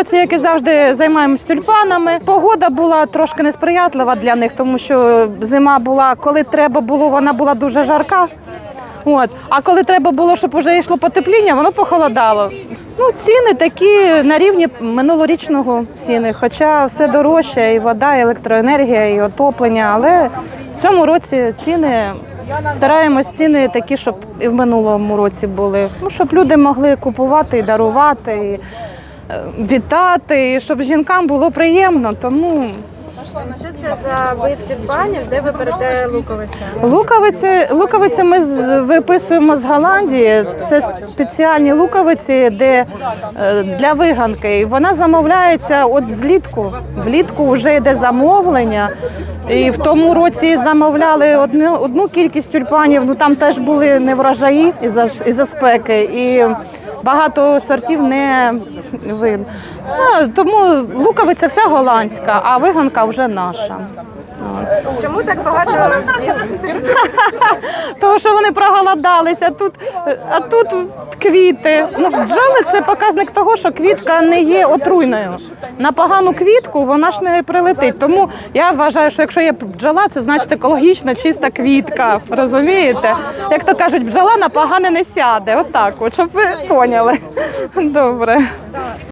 році, як і завжди, займаємось тюльпанами. Погода була трошки несприятлива для них, тому що зима була, коли треба було, вона була дуже жарка. От. А коли треба було, щоб вже йшло потепління, воно похолодало. Ну, ціни такі на рівні минулорічного ціни, хоча все дорожче, і вода, і електроенергія, і отоплення. Але в цьому році ціни стараємось ціни такі, щоб і в минулому році були. Ну, щоб люди могли купувати і дарувати, і вітати, щоб жінкам було приємно. Тому Що це за вид тюльпанів, де ви берете луковицю? Луковиці, луковиці ми з- виписуємо з Голландії. Це спеціальні луковиці, де е, для виганки. І вона замовляється от злітку. Влітку вже йде замовлення. І в тому році замовляли одну, одну кількість тюльпанів. Ну там теж були неврожаї із-за ж- із-за спеки. І багато сортів не вин. Ну, тому луковиця вся голландська, а виганка вже наша. Чому так багато? Тому що вони проголодалися, тут, а тут квіти. Ну, бджоли це показник того, що квітка не є отруйною. На погану квітку вона ж не прилетить. Тому я вважаю, що якщо є бджола, це значить екологічно чиста квітка. Розумієте? Як то кажуть, бджола на погане не сяде. Отак, от, щоб ви поняли. Добре.